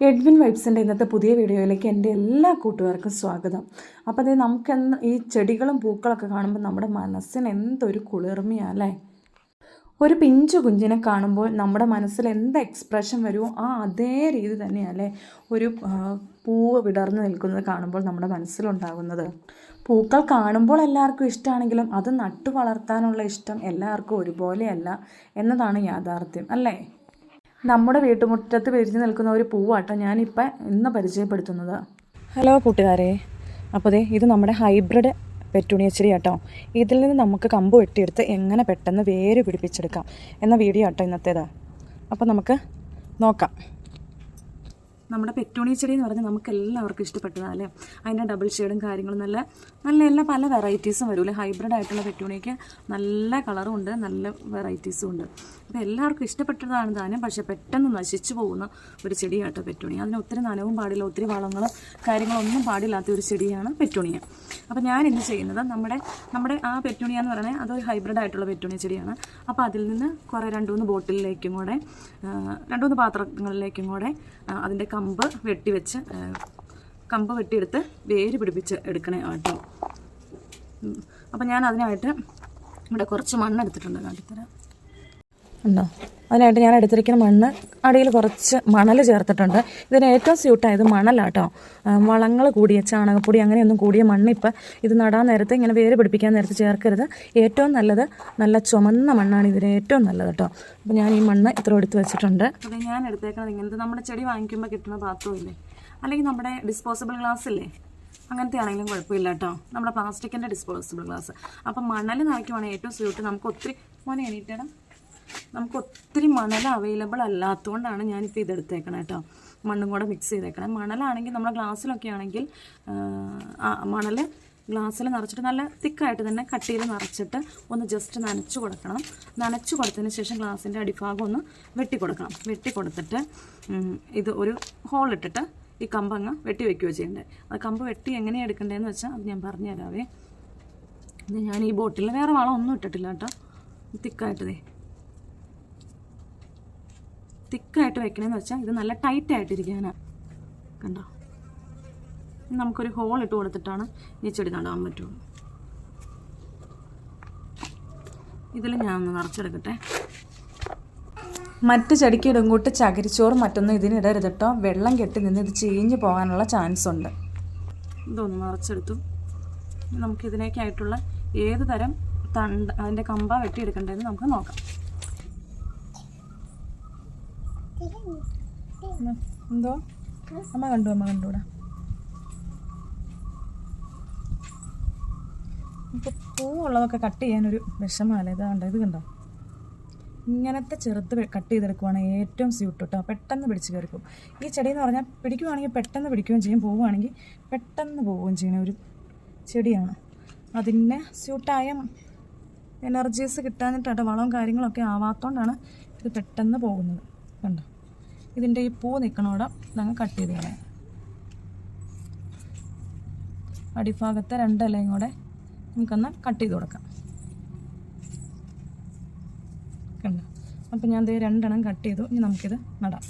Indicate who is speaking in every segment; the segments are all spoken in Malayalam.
Speaker 1: എഡ്വിൻ വൈബ്സിന്റെ ഇന്നത്തെ പുതിയ വീഡിയോയിലേക്ക് എന്റെ എല്ലാ കൂട്ടുകാർക്കും സ്വാഗതം. അപ്പോൾ നമുക്ക് നമുക്കെന്ന് ഈ ചെടികളും പൂക്കളൊക്കെ കാണുമ്പോൾ നമ്മുടെ മനസ്സിന് എന്തൊരു കുളിർമയാണ് അല്ലേ? ഒരു പിഞ്ചു കുഞ്ഞിനെ കാണുമ്പോൾ നമ്മുടെ മനസ്സിൽ എന്ത് എക്സ്പ്രഷൻ വരുമോ ആ അതേ രീതി തന്നെയല്ലേ ഒരു പൂവ് വിടർന്നു നിൽക്കുന്നത് കാണുമ്പോൾ നമ്മുടെ മനസ്സിലുണ്ടാകുന്നത്. പൂക്കൾ കാണുമ്പോൾ എല്ലാവർക്കും ഇഷ്ടമാണെങ്കിലും അത് നട്ടു വളർത്താനുള്ള ഇഷ്ടം എല്ലാവർക്കും ഒരുപോലെയല്ല എന്നതാണ് യാഥാർത്ഥ്യം അല്ലേ? നമ്മുടെ വീട്ടുമുറ്റത്ത് വിരിഞ്ഞു നിൽക്കുന്ന ഒരു പൂവാട്ടോ ഞാനിപ്പോൾ ഇന്ന് പരിചയപ്പെടുത്തുന്നത്. ഹലോ കൂട്ടുകാരെ. അപ്പോൾ ദേ ഇത് നമ്മുടെ ഹൈബ്രിഡ് പെറ്റുണിയച്ചിരി കേട്ടോ ഇതിൽ നിന്ന് നമുക്ക് കമ്പ് വെട്ടിയെടുത്ത് എങ്ങനെ പെട്ടെന്ന് വേര് പിടിപ്പിച്ചെടുക്കാം എന്ന വീഡിയോ ആട്ടോ ഇന്നത്തേത്. അപ്പോൾ നമുക്ക് നോക്കാം. നമ്മുടെ പെറ്റോണി ചെടി എന്ന് പറഞ്ഞാൽ നമുക്ക് എല്ലാവർക്കും ഇഷ്ടപ്പെട്ടതാണ് അല്ലേ? അതിന്റെ ഡബിൾ ഷെയ്ഡും കാര്യങ്ങളും നല്ല നല്ല എല്ലാ പല വെറൈറ്റീസും വരും അല്ലേ ഹൈബ്രിഡ് ആയിട്ടുള്ള പെറ്റോണിയൊക്കെ നല്ല കളറും ഉണ്ട് നല്ല വെറൈറ്റീസും ഉണ്ട്. അപ്പോൾ എല്ലാവർക്കും ഇഷ്ടപ്പെട്ടതാണ് താനും പക്ഷേ പെട്ടെന്ന് നശിച്ചു പോകുന്ന ഒരു ചെടിയാട്ടോ പെറ്റൂണി അതിന് ഒത്തിരി നനവും പാടില്ല ഒത്തിരി വളങ്ങളും കാര്യങ്ങളൊന്നും പാടില്ലാത്ത ഒരു ചെടിയാണ് പെറ്റോണിയ. അപ്പോൾ ഞാൻ എന്ത് ചെയ്യുന്നത് നമ്മുടെ നമ്മുടെ ആ പെറ്റോണിയ എന്ന് പറയുന്നത് അതൊരു ഹൈബ്രിഡ് ആയിട്ടുള്ള പെറ്റോണിയ ചെടിയാണ്. അപ്പോൾ അതിൽ നിന്ന് കുറേ രണ്ട് മൂന്ന് ബോട്ടിലിലേക്കും കൂടെ രണ്ട് മൂന്ന് പാത്രങ്ങളിലേക്കും കൂടെ അതിന്റെ കമ്പ് വെട്ടിവെച്ച് കമ്പ് വെട്ടിയെടുത്ത് വേര് പിടിപ്പിച്ച് എടുക്കണേ കേട്ടോ അപ്പം ഞാൻ അതിനായിട്ട് ഇവിടെ കുറച്ച് മണ്ണെടുത്തിട്ടുണ്ട് കാട്ടിത്തരാം. ഉണ്ടോ? അതിനായിട്ട് ഞാൻ എടുത്തിരിക്കുന്ന മണ്ണ് അടിയിൽ കുറച്ച് മണൽ ചേർത്തിട്ടുണ്ട്. ഇതിന് ഏറ്റവും സ്യൂട്ടായത് മണലാട്ടോ. വളങ്ങൾ കൂടിയ ചാണകപ്പൊടി അങ്ങനെയൊന്നും കൂടിയ മണ്ണ് ഇപ്പം ഇത് നടാൻ നേരത്തെ ഇങ്ങനെ വേര് പിടിപ്പിക്കാൻ നേരത്തെ ചേർക്കരുത്. ഏറ്റവും നല്ലത് നല്ല ചുമന്ന മണ്ണാണ് ഇതിന് ഏറ്റവും നല്ലത് കേട്ടോ അപ്പോൾ ഞാൻ ഈ മണ്ണ് ഇത്ര എടുത്ത് വെച്ചിട്ടുണ്ട്. അപ്പോൾ ഞാൻ എടുത്തേക്കുന്നത് ഇങ്ങനത്തെ നമ്മുടെ ചെടി വാങ്ങിക്കുമ്പോൾ കിട്ടുന്ന പാത്രമില്ലേ? അല്ലെങ്കിൽ നമ്മുടെ ഡിസ്പോസിബിൾ ഗ്ലാസ് ഇല്ലേ? അങ്ങനത്തെ ആണെങ്കിലും കുഴപ്പമില്ല കേട്ടോ നമ്മുടെ പ്ലാസ്റ്റിക്കിന്റെ ഡിസ്പോസിബിൾ ഗ്ലാസ് അപ്പം മണൽ നിറയ്ക്കുവാണെങ്കിൽ ഏറ്റവും സ്യൂട്ട് നമുക്ക് ഒത്തിരി മോനെ എണീറ്റണം നമുക്ക് ഒത്തിരി മണൽ അവൈലബിൾ അല്ലാത്തതുകൊണ്ടാണ് ഞാനിപ്പോൾ ഇതെടുത്തേക്കണേ കേട്ടോ മണ്ണും കൂടെ മിക്സ് ചെയ്തേക്കണം. മണലാണെങ്കിൽ നമ്മുടെ ഗ്ലാസ്സിലൊക്കെ ആണെങ്കിൽ മണൽ ഗ്ലാസ്സിൽ നിറച്ചിട്ട് നല്ല തിക്കായിട്ട് തന്നെ കട്ടിയിൽ നിറച്ചിട്ട് ഒന്ന് ജസ്റ്റ് നനച്ചു കൊടുക്കണം. നനച്ചു കൊടുത്തതിന് ശേഷം ഗ്ലാസിന്റെ അടിഭാഗം ഒന്ന് വെട്ടി കൊടുക്കണം. വെട്ടി ഇത് ഒരു ഹോളിട്ടിട്ട് ഈ കമ്പ് അങ്ങ് വെട്ടി വെക്കുകയോ ചെയ്യേണ്ടത് അത് കമ്പ് വെട്ടി എങ്ങനെയാണ് എടുക്കേണ്ടതെന്ന് വെച്ചാൽ അത് ഞാൻ പറഞ്ഞു തരാവേ ഇത് ഞാൻ ഈ ബോട്ടിൽ വേറെ വളം ഒന്നും ഇട്ടിട്ടില്ല കേട്ടോ തിക്കായിട്ടതേ തിക്കായിട്ട് വെക്കണമെന്ന് വെച്ചാൽ ഇത് നല്ല ടൈറ്റ് ആയിട്ടിരിക്കാനാണ് കണ്ടോ നമുക്കൊരു ഹോൾ ഇട്ട് കൊടുത്തിട്ടാണ് ഈ ചെടി നടാൻ പറ്റുള്ളൂ ഇതിൽ ഞാൻ ഒന്ന് നിറച്ചെടുക്കട്ടെ മറ്റ് ചെടിക്ക് ഇടുംകൂട്ട് ചകിരിച്ചോറും മറ്റൊന്നും ഇതിനിടരുത് കേട്ടോ വെള്ളം കെട്ടി നിന്ന് ഇത് ചീഞ്ഞ് പോകാനുള്ള ചാൻസ് ഉണ്ട്. ഇതൊന്ന് നിറച്ചെടുത്തു നമുക്കിതിനേക്കായിട്ടുള്ള ഏത് തരം തണ്ട് അതിന്റെ കമ്പ വെട്ടിയെടുക്കേണ്ടതെന്ന് നമുക്ക് നോക്കാം. എന്തോ? അമ്മ കണ്ടു അമ്മ കണ്ടൂടാ ഇപ്പോൾ പൂവുള്ളതൊക്കെ കട്ട് ചെയ്യാനൊരു വിഷമമല്ല? ഇത് കണ്ടോ ഇത് കണ്ടോ? ഇങ്ങനത്തെ ചെറുത്ത് കട്ട് ചെയ്തെടുക്കുവാണെങ്കിൽ ഏറ്റവും സ്യൂട്ട് കേട്ടോ പെട്ടെന്ന് പിടിച്ച് കയറിക്കും ഈ ചെടി എന്ന് പറഞ്ഞാൽ പിടിക്കുവാണെങ്കിൽ പെട്ടെന്ന് പിടിക്കുകയും ചെയ്യും. പോവുകയാണെങ്കിൽ പെട്ടെന്ന് പോവുകയും ചെയ്യുന്ന ഒരു ചെടിയാണ്. അതിന് സ്യൂട്ടായ എനർജീസ് കിട്ടാനിട്ടാട്ടോ വളവും കാര്യങ്ങളൊക്കെ ആവാത്തതുകൊണ്ടാണ് ഇത് പെട്ടെന്ന് പോകുന്നത്. കണ്ടോ? ഇതിന്റെ ഈ പൂ നിൽക്കണോടെ ഇതങ്ങ് കട്ട് ചെയ്ത് കളയാം അടിഭാഗത്തെ രണ്ടിലയും കൂടെ നമുക്കൊന്ന് കട്ട് ചെയ്ത് കൊടുക്കാം. കണ്ടോ? അപ്പം ഞാൻ ദേ രണ്ടെണ്ണം കട്ട് ചെയ്തു. ഇനി നമുക്കിത് നടാം.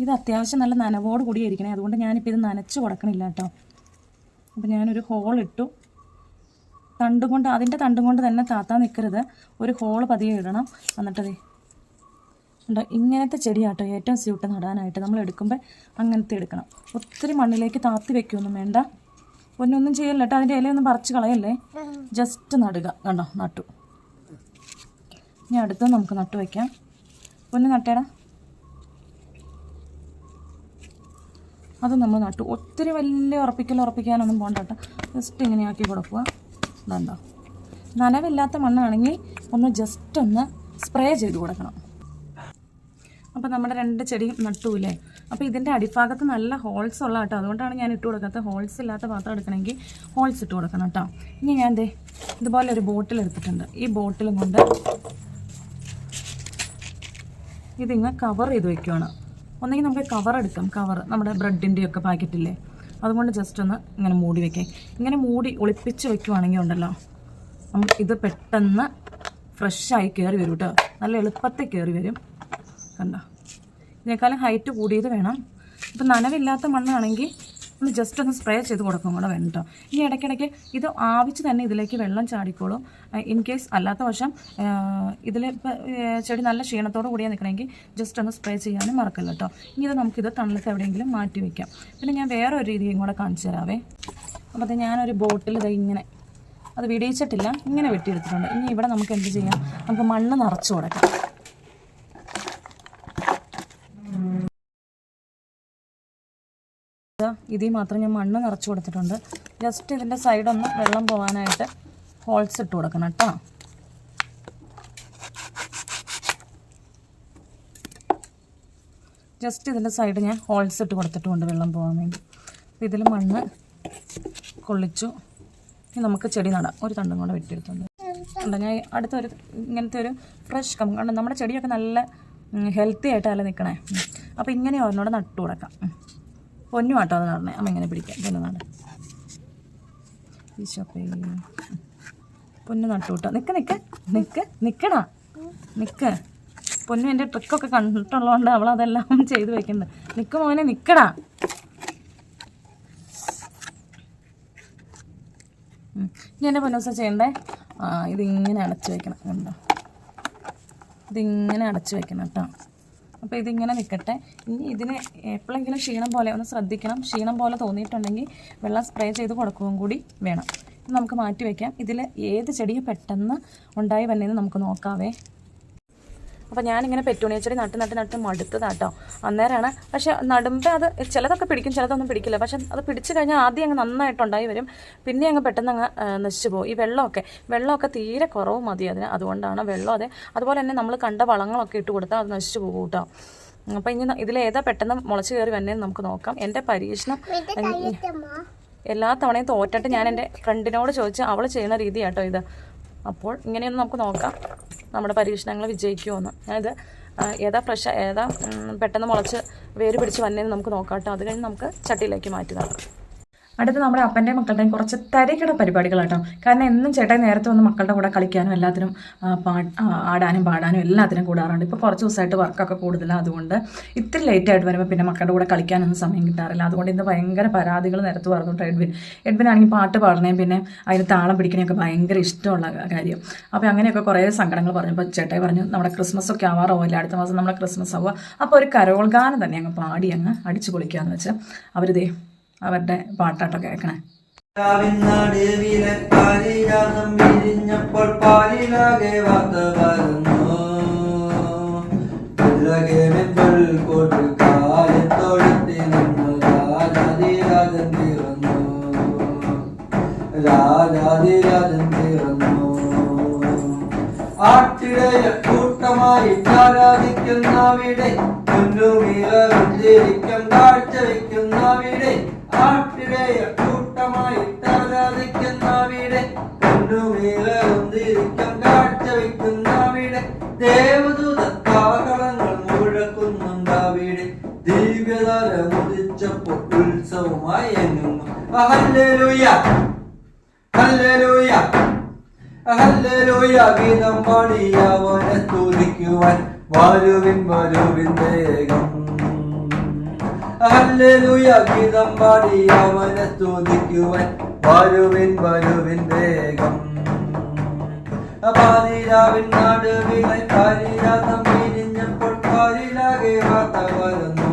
Speaker 1: ഇത് അത്യാവശ്യം നല്ല നനവോട് കൂടിയായിരിക്കണേ അതുകൊണ്ട് ഞാനിപ്പോൾ ഇത് നനച്ച് കൊടുക്കണില്ല കേട്ടോ. അപ്പം ഞാനൊരു ഹോൾ ഇട്ടു. തണ്ടും കൊണ്ട് അതിന്റെ തണ്ടും കൊണ്ട് തന്നെ താത്താൻ നിൽക്കരുത് ഒരു ഹോൾ പതിയെ ഇടണം. എന്നിട്ട് ദേ ഉണ്ട്. ഇങ്ങനത്തെ ചെടിയാട്ടോ ഏറ്റവും സ്യൂട്ട് നടാനായിട്ട് നമ്മൾ എടുക്കുമ്പോൾ അങ്ങനത്തെ എടുക്കണം. ഒത്തിരി മണ്ണിലേക്ക് താത്തി വെക്കുകയൊന്നും വേണ്ട. ഒന്നൊന്നും ചെയ്യല്ല കേട്ടോ അതിന്റെ ഇലയൊന്നും പറിച്ച് കളയല്ലേ? ജസ്റ്റ് നടുക. കണ്ടോ? നട്ടു. ഇനി അടുത്ത് നമുക്ക് നട്ടു വയ്ക്കാം ഒന്ന് നട്ടേടാ. അത് നമ്മൾ നട്ടു. ഒത്തിരി വലിയ ഉറപ്പിക്കൽ ഉറപ്പിക്കാനൊന്നും പോകണ്ട കേട്ടോ ജസ്റ്റ് ഇങ്ങനെയാക്കി കൊടുക്കുക. ഇതുണ്ടോ. നനവില്ലാത്ത മണ്ണാണെങ്കിൽ ഒന്ന് ജസ്റ്റ് ഒന്ന് സ്പ്രേ ചെയ്ത് കൊടുക്കണം. അപ്പോൾ നമ്മുടെ രണ്ട് ചെടിയും നട്ടൂലേ അപ്പോൾ ഇതിന്റെ അടിഭാഗത്ത് നല്ല ഹോൾസ് ഉള്ള കേട്ടോ. അതുകൊണ്ടാണ് ഞാൻ ഇട്ട് കൊടുക്കാത്തത്. ഹോൾസ് ഇല്ലാത്ത പാത്രം എടുക്കണമെങ്കിൽ ഹോൾസ് ഇട്ട് കൊടുക്കണം കേട്ടോ. ഇനി ഞാൻ ദേ ഇതുപോലെ ഒരു ബോട്ടിൽ എടുത്തിട്ടുണ്ട്. ഈ ബോട്ടിലും കൊണ്ട് ഇതിങ്ങ് കവർ ചെയ്ത് വെക്കുവാണ്. ഒന്നെങ്കിൽ നമുക്ക് കവർ എടുക്കാം. കവർ നമ്മുടെ ബ്രെഡിന്റെയൊക്കെ പാക്കറ്റില്ലേ അതുകൊണ്ട് ജസ്റ്റ് ഒന്ന് ഇങ്ങനെ മൂടി വെക്കാം. ഇങ്ങനെ മൂടി ഒളിപ്പിച്ച് വെക്കുവാണെങ്കിൽ ഉണ്ടല്ലോ. നമുക്ക് ഇത് പെട്ടെന്ന് ഫ്രഷായി കയറി വരും കേട്ടോ. നല്ല എളുപ്പത്തിൽ കയറി വരും. കണ്ടോ. ഇതിനേക്കാളും ഹൈറ്റ് കൂടിയത് വേണം. ഇപ്പം നനവില്ലാത്ത മണ്ണാണെങ്കിൽ ഒന്ന് ജസ്റ്റ് ഒന്ന് സ്പ്രേ ചെയ്ത് കൊടുക്കും കൂടെ വേണം കേട്ടോ ഇനി ഇടയ്ക്കിടയ്ക്ക് ഇത് ആവിച്ച് തന്നെ ഇതിലേക്ക് വെള്ളം ചാടിക്കോളും. ഇൻ കേസ് അല്ലാത്ത വശം ഇതിൽ ഇപ്പോൾ ചെടി നല്ല ക്ഷീണത്തോട് കൂടിയാണ് നിൽക്കണമെങ്കിൽ ജസ്റ്റ് ഒന്ന് സ്പ്രേ ചെയ്യാനും മറക്കല്ല കേട്ടോ ഇനി ഇത് നമുക്കിത് തണലത്ത് എവിടെയെങ്കിലും മാറ്റി വയ്ക്കാം പിന്നെ ഞാൻ വേറെ ഒരു രീതിയും കൂടെ കാണിച്ചു തരാവേ. അപ്പോൾ അത് ഞാനൊരു ബോട്ടിൽ ഇത് ഇങ്ങനെ അത് വിടിയിച്ചിട്ടില്ല ഇങ്ങനെ വെട്ടിയെടുത്തിട്ടുണ്ട്. ഇനി ഇവിടെ നമുക്ക് എന്ത് ചെയ്യാം? നമുക്ക് മണ്ണ് നിറച്ച് കൊടുക്കാം. ഇതിൽ മാത്രം ഞാൻ മണ്ണ് നിറച്ച് കൊടുത്തിട്ടുണ്ട്. ജസ്റ്റ് ഇതിന്റെ സൈഡൊന്ന് വെള്ളം പോകാനായിട്ട് ഹോൾസ് ഇട്ട് കൊടുക്കണം കേട്ടോ. ജസ്റ്റ് ഇതിന്റെ സൈഡ് ഞാൻ ഹോൾസ് ഇട്ട് കൊടുത്തിട്ടുണ്ട് വെള്ളം പോകാൻ വേണ്ടി. അപ്പോൾ ഇതിൽ മണ്ണ് കൊള്ളിച്ചു. ഇനി നമുക്ക് ചെടി നടാം. ഒരു തണ്ടും കൂടെ വെട്ടിയെടുത്തുണ്ട് കണ്ടോ ഞാൻ അടുത്തൊരു ഇങ്ങനത്തെ ഒരു ഫ്രഷ് കമ്പ് കണ്ടോ നമ്മുടെ ചെടിയൊക്കെ നല്ല ഹെൽത്തി ആയിട്ടല്ല നിൽക്കണേ അപ്പോൾ ഇങ്ങനെ ഒരെണ്ണോടെ നട്ടു കൊടുക്കാം. പൊന്നു ആട്ടോ അത് പറഞ്ഞേ. അമ്മ ഇങ്ങനെ പിടിക്കാം. പൊന്നു നട. പൊന്നു നട്ടു കേട്ടോ. നിൽക്ക് നിൽക്ക് നിൽക്ക് നിൽക്കടാ നിൽക്ക് പൊന്നു എന്റെ ട്രിക്കൊക്കെ കണ്ടിട്ടുള്ളതുകൊണ്ട് അവൾ അതെല്ലാം ചെയ്ത് വെക്കുന്നുണ്ട് നിൽക്ക് മോനെ നിൽക്കടാ. ഇനി എന്റെ പൊന്നൂസ ചെയ്യണ്ടേ? ഇതിങ്ങനെ അടച്ചു വെക്കണം. കണ്ടോ? ഇതിങ്ങനെ അടച്ചു വെക്കണം കേട്ടോ. അപ്പോൾ ഇതിങ്ങനെ നിൽക്കട്ടെ ഇനി ഇതിന് എപ്പോഴെങ്കിലും ക്ഷീണം പോലെ ഒന്ന് ശ്രദ്ധിക്കണം. ക്ഷീണം പോലെ തോന്നിയിട്ടുണ്ടെങ്കിൽ വെള്ളം സ്പ്രേ ചെയ്ത് കൊടുക്കുകയും കൂടി വേണം. നമുക്ക് മാറ്റി വയ്ക്കാം ഇതിൽ ഏത് ചെടിയും പെട്ടെന്ന് ഉണ്ടായി വന്നതെന്ന് നമുക്ക് നോക്കാവേ. അപ്പോൾ ഞാനിങ്ങനെ പെറ്റൂണിയ ചെടി നട്ട് നട്ട് നട്ട് മടുത്തതാട്ടോ. അന്നേരമാണ് പക്ഷേ നടുമ്പോൾ അത് ചിലതൊക്കെ പിടിക്കും ചിലതൊന്നും പിടിക്കില്ല. പക്ഷേ അത് പിടിച്ചു കഴിഞ്ഞാൽ ആദ്യം അങ്ങ് നന്നായിട്ടുണ്ടായി വരും. പിന്നെ അങ്ങ് പെട്ടെന്ന് അങ്ങ് നശിച്ചു പോകും. ഈ വെള്ളമൊക്കെ വെള്ളമൊക്കെ തീരെ കുറവ് മതി അതിന്. അതുകൊണ്ടാണ് വെള്ളം അതെ. അതുപോലെ തന്നെ നമ്മൾ കണ്ട വളങ്ങളൊക്കെ ഇട്ട് കൊടുത്താൽ അത് നശിച്ചു പോകും കേട്ടോ. അപ്പോൾ ഇനി ഇതിലേതാ പെട്ടെന്ന് മുളച്ച് കയറി വന്നേന്ന് നമുക്ക് നോക്കാം. എന്റെ പരീക്ഷണം എല്ലാ തവണയും തോറ്റിട്ട് ഞാൻ എന്റെ ഫ്രണ്ടിനോട് ചോദിച്ച് അവൾ ചെയ്യുന്ന രീതിയാട്ടോ ഇത്. അപ്പോൾ ഇങ്ങനെയൊന്ന് നമുക്ക് നോക്കാം. നമ്മുടെ പരീക്ഷണങ്ങൾ വിജയിക്കുമോ എന്ന് ഞാനിത് ഏതാ ഫ്രഷ് ഏതാ പെട്ടെന്ന് മുളച്ച് വേര് പിടിച്ച് വന്നേന്ന് നമുക്ക് നോക്കാം കേട്ടോ. അത് കഴിഞ്ഞ് നമുക്ക് ചട്ടിയിലേക്ക് മാറ്റി നോക്കാം അടുത്ത് നമ്മുടെ അപ്പന്റെ മക്കളുടെയും കുറച്ച് തിരക്കിട പരിപാടികൾ പരിപാടികളാട്ടോ. കാരണം എന്നും ചേട്ടൻ നേരത്തെ വന്ന് മക്കളുടെ കൂടെ കളിക്കാനും എല്ലാത്തിനും ആടാനും പാടാനും എല്ലാത്തിനും കൂടാറുണ്ട്. ഇപ്പോൾ കുറച്ച് ദിവസമായിട്ട് വർക്കൊക്കെ കൂടുതലാണ് അതുകൊണ്ട് ഇത്തിരി ലേറ്റ് ആയിട്ട് വരുമ്പോൾ പിന്നെ മക്കളുടെ കൂടെ കളിക്കാനൊന്നും സമയം കിട്ടാറില്ല. അതുകൊണ്ട് ഇന്ന് ഭയങ്കര പരാതികൾ നിരത്ത് പറഞ്ഞിട്ട് കേട്ടോ എഡ്വിൻ. എഡ്വിൻ ആണെങ്കിൽ പാട്ട് പാടണേയും പിന്നെ അതിന് താളം പിടിക്കണയൊക്കെ ഭയങ്കര ഇഷ്ടമുള്ള കാര്യം. അപ്പോൾ അങ്ങനെയൊക്കെ കുറേ സങ്കടങ്ങൾ പറഞ്ഞപ്പോൾ ചേട്ടായി പറഞ്ഞു നമ്മുടെ ക്രിസ്മസ് ഒക്കെ ആവാറാവില്ല അടുത്ത മാസം നമ്മുടെ ക്രിസ്മസ് ആവുക. അപ്പോൾ ഒരു കരോൾ ഗാനം തന്നെ അങ്ങ് പാടി അങ്ങ് അടിച്ചു പൊളിക്കാന്ന് വെച്ച് അവരിതേ അവരുടെ പാട്ടാട്ടോ കേൾക്കണേ.
Speaker 2: കൂട്ടമായി ആരാധിക്കുന്നവിടെ മുന്നുമീറിരിക്കും കാഴ്ച വയ്ക്കുന്നവിടെ ദേവദൂത ഉത്സവമായി ഹല്ലേലൂയ ഹല്ലേലൂയ ഗീതം പാടിയവനെ സ്തുതിക്കുവാൻ. വരുവിൻ വരുവിൻ വേഗം ഗീതം പാടിയവനെ സ്തുതിക്കുവാൻ. വരുവിൻ വരുവിൻ വേഗം. പാതിരാവിൻ നടുവിലെ പാരിരാതം പിരിഞ്ഞപ്പോൾ പാരിലാകെ വാർത്ത വരുന്നു